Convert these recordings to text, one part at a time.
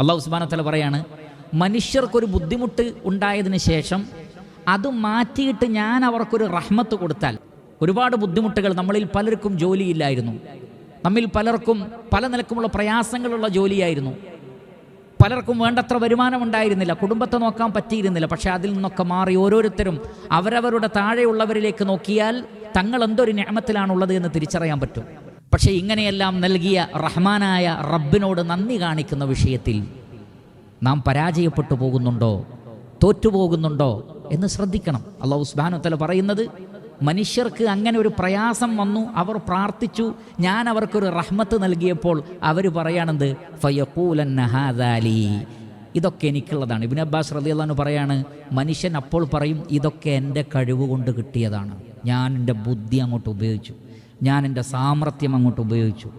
അള്ളാഹു സുബാനത്തല പറയാണ് മനുഷ്യർക്കൊരു ബുദ്ധിമുട്ട് ഉണ്ടായതിന് ശേഷം അത് മാറ്റിയിട്ട് ഞാൻ അവർക്കൊരു റഹ്മത്ത് കൊടുത്താൽ ഒരുപാട് ബുദ്ധിമുട്ടുകൾ നമ്മളിൽ പലർക്കും ജോലിയില്ലായിരുന്നു. നമ്മിൽ പലർക്കും പല നിലക്കുമുള്ള പ്രയാസങ്ങളുള്ള ജോലിയായിരുന്നു. പലർക്കും വേണ്ടത്ര വരുമാനം ഉണ്ടായിരുന്നില്ല കുടുംബത്തെ നോക്കാൻ പറ്റിയിരുന്നില്ല പക്ഷെ അതിൽ നിന്നൊക്കെ മാറി ഓരോരുത്തരും അവരവരുടെ താഴെയുള്ളവരിലേക്ക് നോക്കിയാൽ തങ്ങൾ എന്തൊരു ഞാമത്തിലാണുള്ളത് എന്ന് തിരിച്ചറിയാൻ പറ്റും. പക്ഷേ ഇങ്ങനെയെല്ലാം നൽകിയ റഹ്മാനായ റബ്ബിനോട് നന്ദി കാണിക്കുന്ന വിഷയത്തിൽ നാം പരാജയപ്പെട്ടു പോകുന്നുണ്ടോ? തോറ്റുപോകുന്നുണ്ടോ? എന്ന് ശ്രദ്ധിക്കണം. അള്ളാഹു സുബാനുത്തല പറയുന്നത് മനുഷ്യർക്ക് അങ്ങനെ ഒരു പ്രയാസം വന്നു അവർ പ്രാർത്ഥിച്ചു ഞാൻ അവർക്കൊരു റഹ്മത്ത് നൽകിയപ്പോൾ അവർ പറയണത് ഫയക്കൂലൻ നഹാദാലി ഇതൊക്കെ എനിക്കുള്ളതാണ്. ഇബിൻ അബ്ബാസ് റലിയല്ലാന്ന് പറയാണ് മനുഷ്യൻ അപ്പോൾ പറയും ഇതൊക്കെ എന്റെ കഴിവ് കൊണ്ട് കിട്ടിയതാണ്. ഞാൻ എന്റെ ബുദ്ധി അങ്ങോട്ട് ഉപയോഗിച്ചു. ഞാൻ എന്റെ സാമർത്ഥ്യം അങ്ങോട്ട് ഉപയോഗിച്ചു.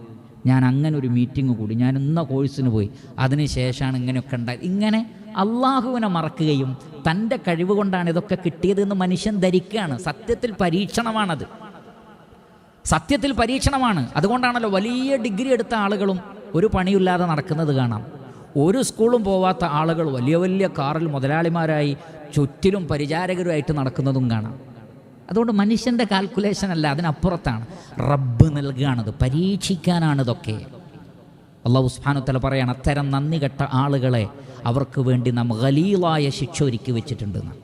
ഞാൻ അങ്ങനെ ഒരു മീറ്റിംഗ് കൂടി. ഞാൻ ഇന്ന കോഴ്സിന് പോയി. അതിന് ശേഷമാണ് ഇങ്ങനെയൊക്കെ ഉണ്ടായത്. ഇങ്ങനെ അള്ളാഹുവിനെ മറക്കുകയും തന്റെ കഴിവ് കൊണ്ടാണ് ഇതൊക്കെ കിട്ടിയതെന്ന് മനുഷ്യൻ ധരിക്കുകയാണ്. സത്യത്തിൽ പരീക്ഷണമാണത്. സത്യത്തിൽ പരീക്ഷണമാണ്. അതുകൊണ്ടാണല്ലോ വലിയ ഡിഗ്രി എടുത്ത ആളുകളും ഒരു പണിയില്ലാതെ നടക്കുന്നത് കാണാം. ഒരു സ്കൂളും പോവാത്ത ആളുകൾ വലിയ വലിയ കാറിൽ മുതലാളിമാരായി ചുറ്റിലും പരിചാരകരുമായിട്ട് നടക്കുന്നതും കാണാം. അതുകൊണ്ട് മനുഷ്യന്റെ കാൽക്കുലേഷൻ അല്ല അതിനപ്പുറത്താണ്. റബ്ബ് നൽകുകയാണത് പരീക്ഷിക്കാനാണിതൊക്കെ. അള്ളാഹു സുബ്ഹാനഹു പറയാണ് അത്തരം നന്ദി കെട്ട ആളുകളെ അവർക്ക് വേണ്ടി നാം ഖലീലായ ശിക്ഷ ഒരുക്കി വെച്ചിട്ടുണ്ടെന്ന്